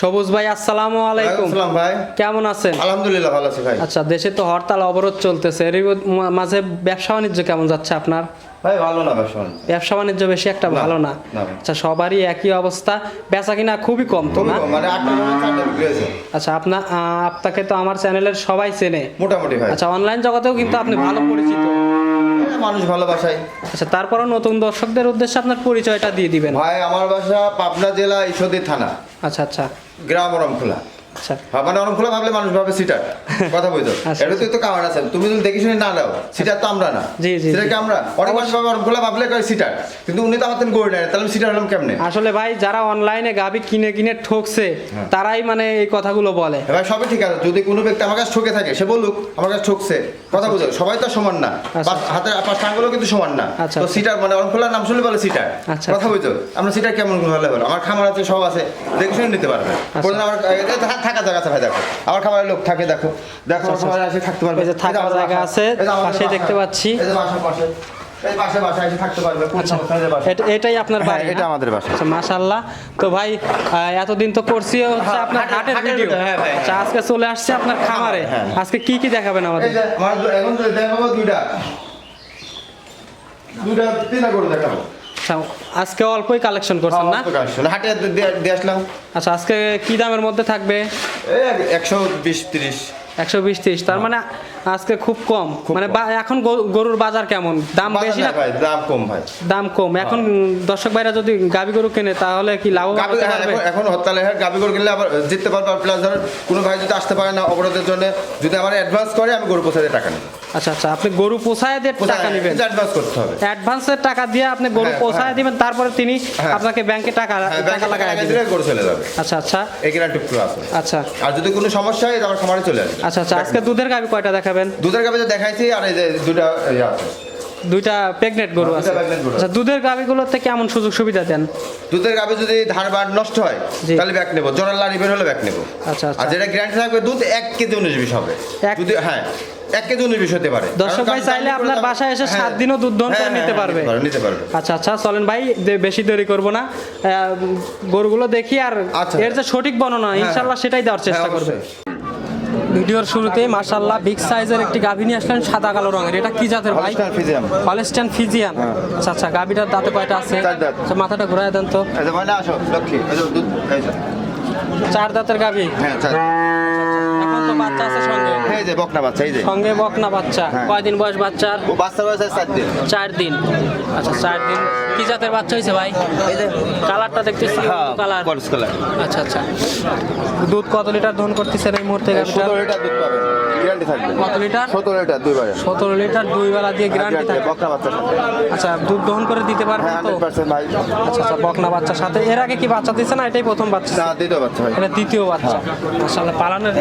সবুজ ভাই আসসালামু আলাইকুম। ভাই। কেমন আছেন? আলহামদুলিল্লাহ ভালো আছি ভাই। আচ্ছা দেশে তো হরতাল অবরোধ চলতেছে। এর মাঝে ব্যবসা বাণিজ্য কেমন যাচ্ছে আপনার? ভাই ভালো না ব্যবসা বাণিজ্য। ব্যবসা বাণিজ্য বেশি একটা ভালো না। আচ্ছা সবারই একই অবস্থা। বেচা কিনা খুবই কম তো না? মানে আচ্ছা আপনাকে তো আমার চ্যানেলের সবাই চেনে। মোটামুটি ভাই। আচ্ছা অনলাইন জগতেও কিন্তু আপনি ভালো পরিচিত। মানুষ ভালোবাসাই আচ্ছা তারপরও নতুন দর্শকদের উদ্দেশ্যে আপনার পরিচয়টা দিয়ে দিবেন। ভাই আমার বাসা পাবনা জেলা ঈশ্বরদী থানা। আচ্ছা আচ্ছা। গ্রাম অরমখোলা আচ্ছা হ্যাঁ, মানে ভাবলে মানুষ ভাবে সিটার। কথা আচ্ছা। এটা তো কারণ আছে তুমি যদি দেখি শুনে না দাও সিটার তো আমরা না। জি, জি, সেটা কি আমরা অনেক মানুষ ভাবে ভাবলে কয় সিটার। কিন্তু উনি তো গড়ে নেয় তাহলে সিটার হলাম কেমনে? আসলে ভাই যারা অনলাইনে গাবি কিনে কিনে ঠকছে হ্যাঁ। তারাই মানে এই কথাগুলো বলে। এবার সবই ঠিক আছে। যদি কোনো ব্যক্তি আমার কাছে ঠকে থাকে সে বলুক আমার কাছে ঠকছে। কথা বুঝো সবাই তো সমান না। আচ্ছা। হাতের পাঁচটা আঙ্গুলও কিন্তু সমান না। আচ্ছা, তো আচ্ছা। সিটার মানে অরমখোলার নাম শুনলে বলে সিটার। আচ্ছা, কথা বুঝো আমরা সিটার কেমন হলে হলো? আমার খামার আছে সব আছে। দেখে শুনে নিতে পারবে। আমার থাকা জায়গা আছে ভাই দেখো। আমার খামারের লোক থাকে দেখো। দেখো আমার খামারে এসে থাকতে পারবে। এই যে আমাদের জায়গা আছে, পাশেই দেখতে পাচ্ছি। এই যে বাসা পাশে। পাশে আচ্ছা এটাই আপনার হ্যাঁ, বাড়ি এটা আমাদের বাসা। আচ্ছা মাশাআল্লাহ। তো ভাই এতদিন তো করছি হচ্ছে হ্যাঁ, আপনার হাটের- ভিডিও হ্যাঁ ভাই। আচ্ছা আজকে চলে আসছে আপনার খামারে। আজকে কি কি দেখাবেন আমাদের? এখন দেখাবো দুইটা। দুইটা তিনটা করে দেখাবো। আচ্ছা আজকে অল্পই কালেকশন করছেন না? না হাটে দিয়ে- আসলাম। আচ্ছা আজকে কি দামের মধ্যে থাকবে? একশো বিশ তিরিশ। একশো বিশ তিরিশ তার মানে আজকে খুব কম। হ্যাঁ। মানে এখন গরু- গরুর বাজার কেমন? দাম বেশি না? ভাই দাম কম ভাই। দাম কম। এখন দর্শক ভাইরা যদি গাবি গরু কেনে তাহলে কি লাভ হ্যাঁ, এখন- হরতালে হ্যাঁ গাবি গরু কিনলে আবার জিততে পারবে প্লাস ধর কোনো ভাই যদি আসতে পারে না অবরোধের জন্য যদি আমার অ্যাডভান্স করে আমি গরু পোষাতে টাকা নেব। আচ্ছা আচ্ছা আপনি গরু পোষায় দিয়ে টাকা নেবেন। অ্যাডভান্স করতে হবে। অ্যাডভান্সের টাকা দিয়ে আপনি গরু হ্যাঁ, পোষায় হ্যাঁ। দিবেন তারপরে তিনি হ্যাঁ। আপনাকে ব্যাংকে টাকা হ্যাঁ টাকা লাগাই দিবেন। গরু চলে যাবে। আচ্ছা আচ্ছা। এই গ্যারান্টি পুরো আছে। আচ্ছা। আর যদি কোনো সমস্যা হয় আমার খামারে চলে আসবে। আচ্ছা আচ্ছা আজকে দুধের গাবি কয়টা দেখাবেন দুধের গাবি যে দেখাইছি আর এই যে দুটা ইয়ে আছে। দুইটা প্রেগনেন্ট গরু হ্যাঁ, আছে। গরু আচ্ছা দুধের গাবিগুলোতে কেমন সুযোগ সুবিধা দেন? দুধের গাবি যদি ধার বার নষ্ট হয় তাহলে ব্যাক নেব। জোড়ার লাড়ি বের হলে ব্যাক নেব। আচ্ছা আচ্ছা। আর যেটা গ্যারান্টি থাকবে দুধ এক কেজি উনিশ বিশ হবে। যদি হ্যাঁ এক কেজি উনিশ বিশ হতে পারে। দর্শক ভাই চাইলে আপনার বাসায় এসে হ্যাঁ। সাত দিনও দুধ দহন করে হ্যাঁ, নিতে হ্যাঁ, পারবে। নিতে পারবে আচ্ছা আচ্ছা চলেন ভাই বেশি দেরি করব না। গরুগুলো দেখি আর আচ্ছা। এর যে সঠিক বর্ণনা ইনশাল্লাহ সেটাই দেওয়ার চেষ্টা হ্যাঁ, করবে। ভিডিওর শুরুতে মাশাল্লাহ বিগ সাইজের একটি গাভী নিয়ে আসলেন সাদা কালো রঙের। এটা কি জাতের ভাই। হলস্টাইন ফিজিয়ান আচ্ছা আচ্ছা গাভীটার দাঁতে কয়টা আছে। আচ্ছা মাথাটা ঘুরায় দেন তো। আসো লক্ষ্মী। দুধ চার দাঁতের গাভী? হ্যাঁ এই যে বকনা বাচ্চা এই যে। সঙ্গে বকনা বাচ্চা হ্যাঁ। কয়দিন বয়স বাচ্চার ও বাচ্চা বয়স চার দিন। চার দিন। আচ্ছা চার দিন। কি জাতের বাচ্চা হয়েছে ভাই? এই যে কালারটা দেখতেছি কালার। কলস কালার। আচ্ছা আচ্ছা। দুধ কত লিটার দহন করতেছেন এই মুহূর্তে? সতেরো লিটার দুধ পাবেন। গ্যারান্টি থাকবে। কত লিটার? সতেরো লিটার দুইবারে সতেরো লিটার দুই বেলা দিয়ে গ্যারান্টি থাকে বকনা বাচ্চা আচ্ছা দুধ দহন করে দিতে হ্যাঁ তো? ভাই। আচ্ছা আচ্ছা বকনা বাচ্চার সাথে। এর আগে কি বাচ্চা দিচ্ছে না? এটাই প্রথম বাচ্চা। দ্বিতীয় বাচ্চা ভাই। এটা দ্বিতীয় বাচ্চা। মাশাআল্লাহ পালানের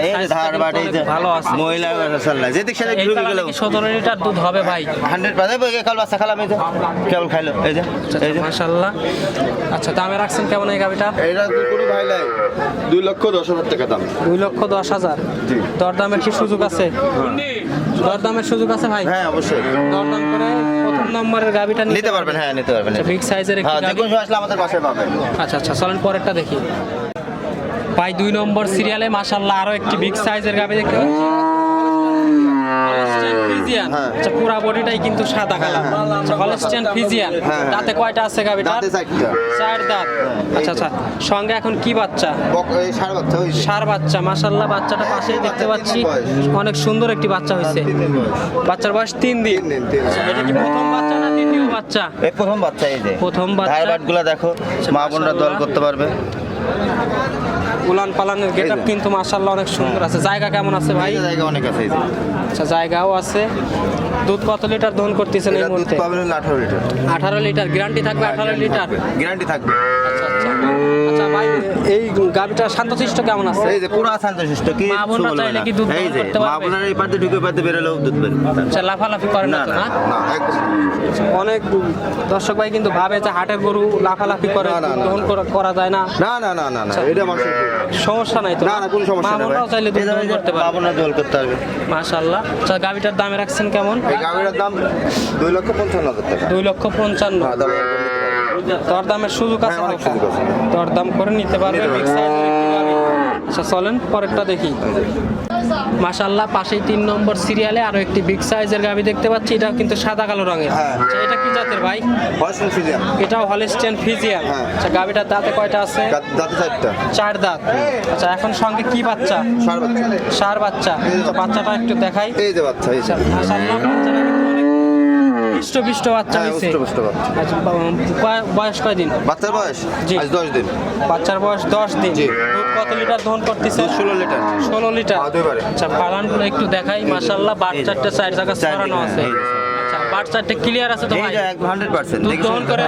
ভালো আছে। মহিলা সাল্লাহ যেদিক সেদিক ঢুকে গেল কি সতেরো লিটার দুধ হবে ভাই? হান্ড্রেড পার্সেন্ট কাল বাচ্চা খালাম এই যে। কেবল খাইলো এই যে এই যে। মাশাআল্লাহ। আচ্ছা দামে রাখছেন কেমন এই গাভিটা এইটা কোনো ভাই নাই। দুই লক্ষ দশ হাজার টাকা দাম। দুই লক্ষ দশ হাজার? জি। দরদামের কি সুযোগ আছে? দরদামের সুযোগ আছে ভাই? হ্যাঁ অবশ্যই। দরদাম করে প্রথম নম্বরের গাভিটা নিতে পারবেন হ্যাঁ নিতে পারবেন। বিগ সাইজের একটি হ্যাঁ কোনো সময় আসলে আমাদের বাসায় পাবেন। আচ্ছা আচ্ছা চলেন পরেরটা দেখি। ভাই দুই নম্বর সিরিয়ালে মাশাল্লাহ আরও একটি বিগ সাইজের গাভি দেখতে পাচ্ছি। ফ্রিজিয়ান হ্যাঁ। আচ্ছা পুরা বডিটাই কিন্তু সাদা কালার। আচ্ছা হলস্টাইন ফ্রিজিয়ান হ্যাঁ। তাতে কয়টা আছে গাভিটা দাঁতে চারটা। চার দাঁত। আচ্ছা আচ্ছা। সঙ্গে এখন কি বাচ্চা? সাড়ে বাচ্চা ওই সার বাচ্চা। মাশাল্লাহ বাচ্চাটা পাশেই দেখতে পাচ্ছি। অনেক সুন্দর একটি বাচ্চা হয়েছে। বয়স। বাচ্চার বয়স তিন দিন। তিন দিন তিন দিন। আচ্ছা, এটা কি প্রথম বাচ্চা না দ্বিতীয় বাচ্চা? এই প্রথম বাচ্চা এই যে। প্রথম বাচ্চা। ধার বাটগুলো দেখো মা বোনরা দল করতে পারবে। উলান পালানের গেট আপ কিন্তু মাশাল্লাহ অনেক সুন্দর আছে। জায়গা কেমন আছে ভাই? জায়গা অনেক আছে আচ্ছা জায়গাও আছে। দুধ কত লিটার দহন করতেছেন এই মুহূর্তে? পাবেন হলো আঠারো লিটার। আঠারো লিটার। গ্যারান্টি থাকবে আঠারো লিটার? গ্যারান্টি থাকবে। আচ্ছা আচ্ছা। ভাই এই গাভিটা শান্তশিষ্ট কেমন আছে? এই যে পুরো শান্ত শিষ্ট কি মা কি দুধ এই যে মা? বোনেরা এই পাতে ঢুকে পাতে বেরোলেও দুধ বেরোবে আচ্ছা লাফালাফি করে না না, অনেক দর্শক ভাই কিন্তু ভাবে যে হাটের গরু লাফালাফি করে দহন না। করা- যায় না। না না না না না এটা মানুষের সমস্যা নাই তো। না, না, কোনো সমস্যা নাই। বোনরাও চাইলে দুধ দহন করতে মা পারবে বোনরা করতে পারবে। মাশাল্লাহ আচ্ছা গাভিটার দামে রাখছেন কেমন? এই গাভীর দাম দুই লক্ষ পঞ্চান্ন হাজার টাকা। দুই লক্ষ পঞ্চান্ন। হ্যাঁ দরদামের সুযোগ আছে হ্যাঁ। দরদাম করে নিতে পারবে আচ্ছা চলেন পরেরটা দেখি। মাশাল্লাহ পাশেই তিন নম্বর সিরিয়ালে আরও একটি বিগ সাইজের গাবি দেখতে পাচ্ছি। এটা কিন্তু সাদা কালো রঙের। হ্যাঁ। আচ্ছা, এটা কি জাতের ভাই? হলস্টেন এটাও হলিস্টিয়ান ফিজিয়ান হ্যাঁ। আচ্ছা গাবিটার দাঁতে কয়টা আছে? দাঁতে চারটা। চার দাঁত। আচ্ছা এখন সঙ্গে কি বাচ্চা? সার বাচ্চা। সার বাচ্চা। আচ্ছা, বাচ্চাটা একটু দেখাই। এই যে বাচ্চা আচ্ছা মাশাল্লাহ বাচ্চাটা হৃষ্ট বাচ্চা হ্যাঁ, হয়েছে। আচ্ছা বয়স কয়দিন বাচ্চার বয়স? জি। আজ দশ দিন। বাচ্চার বয়স দশ দিন। জি। কত লিটার দহন করতেছে? ষোলো লিটার। ষোলো লিটার। হ্যাঁ, আচ্ছা পালানগুলো একটু দেখাই। মাশাল্লাহ বাট চারটে চার জায়গা ছড়ানো আছে। হ্যাঁ। আচ্ছা বাট চারটে ক্লিয়ার আছে তো ভাই? যে একদম হান্ড্রেড পার্সেন্ট দুধ দহন করে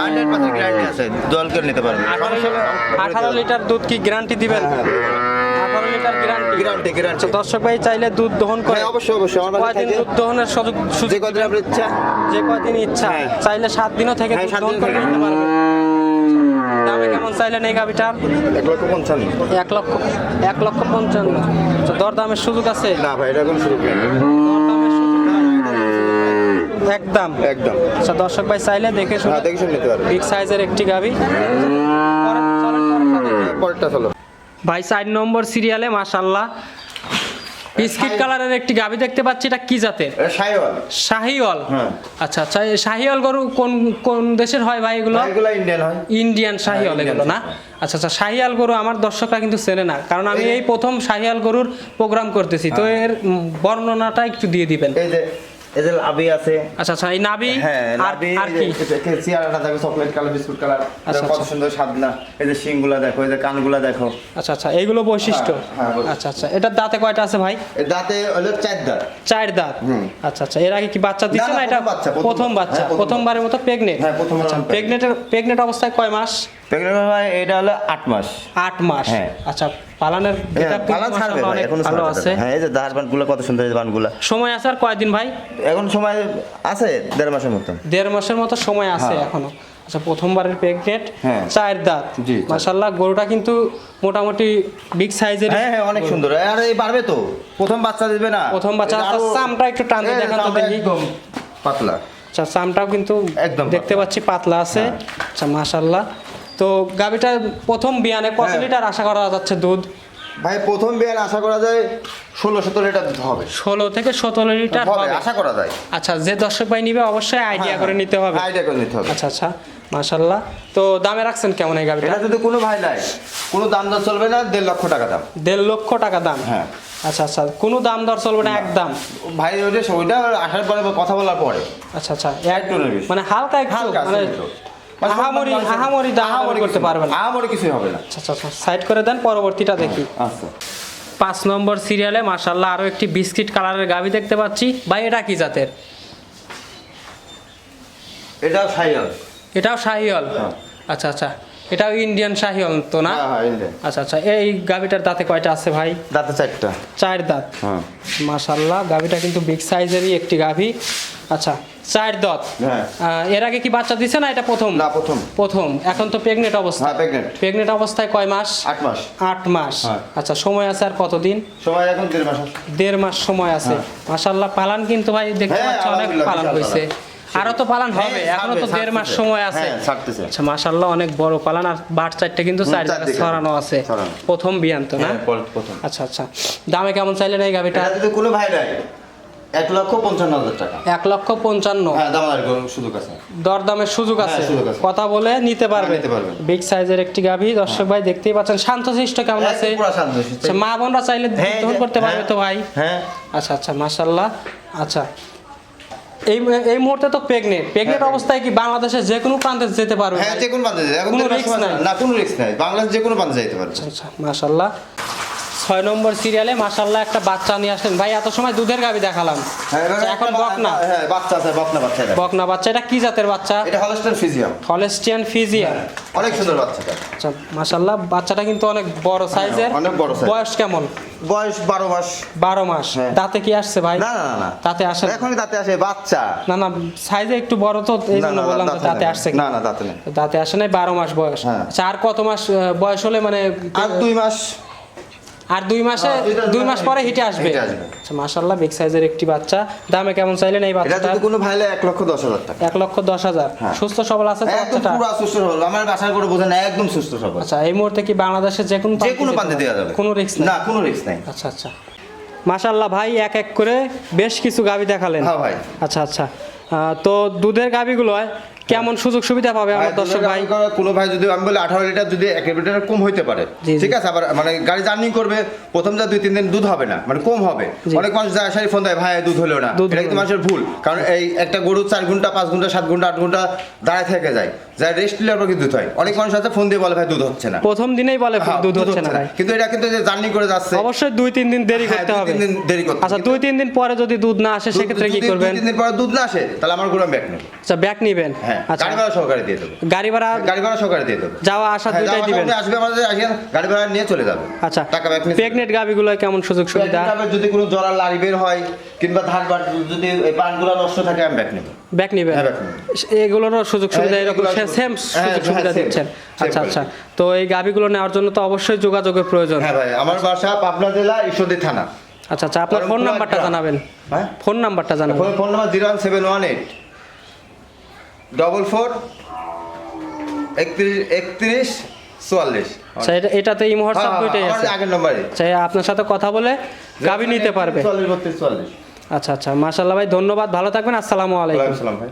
হান্ড্রেড পার্সেন্ট গ্যারান্টি আছে। দল করে নিতে পারবেন আঠারো লিটার দুধ কি গ্যারান্টি দিবেন? আঠারো লিটার গ্যারান্টি গ্যারান্টি গ্যারান্টি দর্শক ভাই চাইলে দুধ দহন করে হ্যাঁ অবশ্যই অবশ্যই। কয়দিন দুধ দহনের সুযোগ যে কদিন আপনার ইচ্ছা। যে ইচ্ছা। হ্যাঁ। চাইলে সাত দিনও থেকে হ্যাঁ, দুধ সাত দহন দিন করে নিতে পারবে দামে কেমন চাইলেন এই গাভিটার? এক লক্ষ পঞ্চান্ন। এক লক্ষ এক লক্ষ পঞ্চান্ন। দরদামের সুযোগ আছে? না ভাই সুযোগ একদম। একদম। আচ্ছা দর্শক ভাই চাইলে দেখে শুনে দেখে শুনে নিতে পারবে বিগ সাইজের একটি গাভি। পরেরটা চলো। ভাই চার নম্বর সিরিয়ালে মাশাল্লাহ বিস্কিট কালারের একটি গাভি দেখতে পাচ্ছি এটা কি জাতের? সাইওয়াল শাহিওয়াল। হ্যাঁ। আচ্ছা আচ্ছা শাহিওয়াল গরু কোন কোন দেশের হয় ভাই এগুলো? এগুলো ইন্ডিয়ান হয়। ইন্ডিয়ান শাহিওয়াল এগুলো না? আচ্ছা আচ্ছা শাহিয়াল গরু আমার দর্শকরা কিন্তু চেনে না কারণ আমি এই প্রথম শাহিয়াল গরুর প্রোগ্রাম করতেছি তো হ্যাঁ। এর বর্ণনাটা একটু দিয়ে দিবেন। এই যে আবি আছে। আচ্ছা আচ্ছা এই নাবি হ্যাঁ আর আর কি? দেখো চকলেট কালার বিস্কুট কালার কত আচ্ছা। সুন্দর সাদনা এই যে শিংগুলা দেখো এই যে কানগুলা দেখো। আচ্ছা আচ্ছা এইগুলো বৈশিষ্ট্য? হ্যাঁ, হ্যাঁ। আচ্ছা আচ্ছা এটার দাঁতে কয়টা আছে ভাই? এর দাঁতে হলো চার দাঁত। চার দাঁত? আচ্ছা আচ্ছা এর আগে কি বাচ্চা দিচ্ছে না, এটা প্রথম বাচ্চা, প্রথম প্রথম প্রথম প্রথমবারের মতো প্রেগনেন্ট হ্যাঁ, প্রথমবার আচ্ছা pregnant। প্রেগনেন্টের প্রেগনেন্ট অবস্থায় কয় মাস? প্রেগনেন্ট এটা হলো আট মাস। আট মাস। হ্যাঁ। আচ্ছা পালানের হ্যাঁ, এটা কিন্তু পালা ছাড়বে ভাই অনেক ভালো আছে। হ্যাঁ এই যে ধার বানগুলো কত সুন্দর এই বানগুলা। সময় আছে আর কয়দিন ভাই? এখন সময় আছে দেড় মাসের মতো। দেড় মাসের মতো সময় আছে হ্যাঁ। এখনও। আচ্ছা প্রথমবারের প্রেগনেন্ট হ্যাঁ। চার দাঁত। জি, মাশাল্লাহ গরুটা কিন্তু মোটামুটি বিগ সাইজের হ্যাঁ হ্যাঁ অনেক সুন্দর। আর এই পারবে তো। প্রথম বাচ্চা দিবে না। প্রথম বাচ্চা চামটা একটু টান দিয়ে দেখান তো দেখি। একদম পাতলা। আচ্ছা চামটাও কিন্তু একদম দেখতে পাচ্ছি পাতলা আছে। আচ্ছা মাশাল্লাহ তো গাবিটা প্রথম বিয়ানে কত হ্যাঁ। লিটার আশা করা যাচ্ছে দুধ? ভাই প্রথম বিয়ার আশা করা যায় ষোলো সতেরো লিটার দুধ হবে। ষোলো থেকে সতেরো লিটার হবে আশা করা যায়। আচ্ছা যে দর্শক ভাই নিবে অবশ্যই আইডিয়া করে নিতে হবে। আইডিয়া করে নিতে হবে। আচ্ছা আচ্ছা মাশাল্লাহ তো দামে রাখছেন কেমন এই গাবিটা এটা যদি কোনো ভাই নাই কোনো দাম দর চলবে না দেড় লক্ষ টাকা দাম। দেড় লক্ষ টাকা দাম? হ্যাঁ। আচ্ছা আচ্ছা কোনো দাম দর চলবে না একদম। ভাই ওইটা ওইটা আসার পরে কথা বলার পরে। আচ্ছা আচ্ছা নেবে। মানে হালকা একটু। মানে আহামরি আহামরি আহামরি করতে পারবেন আহামরি কিছুই হবে না। আচ্ছা আচ্ছা সাইড করে দেন পরবর্তীটা দেখি। আচ্ছা। পাঁচ নম্বর সিরিয়ালে মাশাল্লাহ আরও একটি বিস্কিট কালারের গাভি দেখতে পাচ্ছি। ভাই এটা কি জাতের? এটা সাইয়াল এটাও শাহিওয়াল? হ্যাঁ। আচ্ছা আচ্ছা। এটাও ইন্ডিয়ান শাহিওয়াল তো না? হ্যাঁ হ্যাঁ আচ্ছা আচ্ছা। এই গাভিটার দাঁতে কয়টা আছে ভাই? দাঁতে চারটা। চার দাঁত। হ্যাঁ। মাশাল্লাহ গাভিটা কিন্তু বিগ সাইজেরই একটি গাভি। আচ্ছা চার দাঁত। হ্যাঁ। এর আগে কি বাচ্চা দিছে না এটা প্রথম? না প্রথম। প্রথম। এখন তো প্রেগনেন্ট অবস্থা। হ্যাঁ প্রেগনেন্ট। প্রেগনেন্ট অবস্থায় কয় মাস? আট মাস। আট মাস। হ্যাঁ। আচ্ছা সময় আছে আর কতদিন? সময় এখন দেড় মাস আছে। দেড় মাস সময় আছে। মাশাল্লাহ পালান কিন্তু ভাই দেখতে হ্যাঁ, পাচ্ছি অনেক পালান হয়েছে। আরও তো পালান হবে। হ্যাঁ, এখনও তো দেড় মাস সময় আছে। হ্যাঁ। আচ্ছা মাশাল্লাহ অনেক বড় পালান। আর বাট চারটা কিন্তু চার জায়গায় ছড়ানো আছে। প্রথম বিয়ান তো না? হ্যাঁ, প্রথম। আচ্ছা আচ্ছা। দামে কেমন চাইলেন এই গাভিটা? কোনো ভাই নাই এক লক্ষ পঞ্চান্ন হাজার টাকা। এক লক্ষ পঞ্চান্ন। হ্যাঁ সুযোগ আছে। দরদামের সুযোগ আছে। হ্যাঁ, সুযোগ আছে। কথা বলে নিতে পারবে। হ্যাঁ, পারবে। বিগ সাইজের একটি গাভি। দর্শক ভাই দেখতেই পাচ্ছেন শান্তশিষ্ট কেমন আছে? আচ্ছা, মা বোনরা চাইলে গ্রহণ করতে পারবে। তো ভাই? হ্যাঁ। আচ্ছা আচ্ছা মাশাল্লাহ আচ্ছা। এই এই মুহূর্তে তো প্রেগনেন্ট প্রেগনেন্ট অবস্থায় কি বাংলাদেশের যে কোনো প্রান্তে যেতে পারবে? হ্যাঁ যে কোনো যায় এখন কোনো সময়- নাই? না কোনো রিস্ক নাই। বাংলাদেশ যে কোনো বান্ধে যাইতে পারবে। আচ্ছা মাশাল্লাহ ছয় নম্বর সিরিয়ালে মাশাল্লাহ একটা বাচ্চা নিয়ে আসলেন। ভাই এত সময় দুধের গাবি দেখালাম। হ্যাঁ এখন বকনা। হ্যাঁ বাচ্চা আছে বকনা বাচ্চা এটা। বকনা বাচ্চা এটা কি জাতের বাচ্চা? এটা হলস্টার ফিজিয়াম হলেস্টিয়ান ফিজিয়ান অনেক সুন্দর বাচ্চাটা আচ্ছা মাশাল্লাহ বাচ্চাটা কিন্তু অনেক বড় সাইজের। অনেক বড় size। বয়স কেমন? বয়স বারো মাস। বারো মাস। হ্যাঁ। দাঁতে কি আসছে ভাই? না না না না। দাঁতে আসে না? এখনই দাঁতে আসে বাচ্চা। না না সাইজে একটু বড় তো এই জন্য না, না, বললাম দাঁতে আসছে না না দাঁতে নেই। দাঁতে আসে নাই বারো মাস বয়স। হ্যাঁ। আচ্ছা আর কত মাস বয়স হলে মানে আর দুই মাস। আর দুই মাসে হ্যাঁ, দুই মাস পরে হিটে আসবে। আচ্ছা মাশাল্লাহ বিগ সাইজের একটি বাচ্চা। দামে কেমন চাইলেন এই এটা বাচ্চাটা যদি কোনো ভাইলে এক লক্ষ দশ হাজার টাকা। এক লক্ষ দশ হাজার। হ্যাঁ। সুস্থ সবল আছে তো বাচ্চাটা? পুরো সুস্থ সবল। আমার বাসার করে বোঝেন একদম সুস্থ সবল। আচ্ছা এই মুহূর্তে কি বাংলাদেশের যে কোনো যে কোনো পান্তে দেওয়া যাবে। কোনো রিস্ক না কোনো রিস্ক নাই। আচ্ছা আচ্ছা। মাশাল্লাহ ভাই এক এক করে বেশ কিছু গাবি দেখালেন। হ্যাঁ ভাই। আচ্ছা আচ্ছা। তো দুধের গাবিগুলো কেমন সুযোগ সুবিধা পাবে আমার দর্শক ভাই? কোনো ভাই যদি আমি বলি আঠারো লিটার যদি এক লিটার কম হইতে পারে। ঠিক আছে? আবার মানে গাড়ি জার্নি করবে প্রথম যা দুই তিন দিন দুধ হবে না মানে কম হবে। অনেক মানুষ যায় সারি ফোন দেয় ভাই দুধ হলো না। এটা কিন্তু মানুষের ভুল কারণ এই একটা গরু চার ঘণ্টা পাঁচ ঘণ্টা সাত ঘণ্টা আট ঘণ্টা দাঁড়ায় থেকে যায়। যাই রেস্ট নিলে আপনার দুধ হয়। অনেক মানুষ আছে ফোন দিয়ে বলে ভাই দুধ হচ্ছে না। প্রথম দিনেই বলে হ্যাঁ, দুধ হচ্ছে না কিন্তু এটা কিন্তু যে জার্নি করে যাচ্ছে অবশ্যই দুই তিন দিন দেরি হ্যাঁ, করতে দুই হবে। তিন দিন দেরি করতে আচ্ছা দুই তিন দিন পরে যদি দুধ না আসে সেক্ষেত্রে কি করবেন দুই তিন দিন পরে দুধ না আসে তাহলে আমার গরু ব্যাক নেবে আচ্ছা ব্যাক নিবেন। হ্যাঁ। আচ্ছা। গাড়ি ভাড়া সহকারে দিয়ে দেবো। গাড়ি ভাড়া গাড়ি ভাড়া সহকারে দিয়ে দেবো। যাওয়া আসা হ্যাঁ, দিবেন? আসবে আমাদের আসে গাড়ি ভাড়া নিয়ে চলে যাবে। আচ্ছা টাকা প্রেগনেন্ট গাবিগুলো কেমন সুযোগ সুবিধা? যদি কোনো জরা লারি বের হয় কিংবা ধান বাট যদি পানগুলো নষ্ট থাকে আমি ব্যাক নেব। ব্যাক নিবেন হ্যাঁ, back নিবো। এগুলোরও সুযোগ সুবিধা হ্যাঁ, এরকম সেম হ্যাঁ, সুযোগ সুবিধা হ্যাঁ, দিচ্ছেন? আচ্ছা আচ্ছা। তো এই গাবিগুলো নেওয়ার জন্য তো অবশ্যই যোগাযোগের প্রয়োজন। হ্যাঁ ভাই আমার বাসা পাবনা জেলা ঈশ্বরদী থানা। আচ্ছা আচ্ছা আপনার ফোন নাম্বারটা জানাবেন। হ্যাঁ? ফোন নাম্বারটা জানাবেন। Phone phone number zero one seven one eight. Double four একত্রিশ একত্রিশ চুয়াল্লিশ। আচ্ছা এটা এটাতে ইমো হোয়াটসঅ্যাপ হ্যাঁ, দুইটাই আছে। আগের নম্বরে আচ্ছা আপনার সাথে কথা বলে গাবি নিতে পারবে। চুয়াল্লিশ বত্রিশ চুয়াল্লিশ। আচ্ছা আচ্ছা মাশাল্লাহ ভাই ধন্যবাদ ভালো থাকবেন আসসালামু আলাইকুম। আসসালাম ভাই।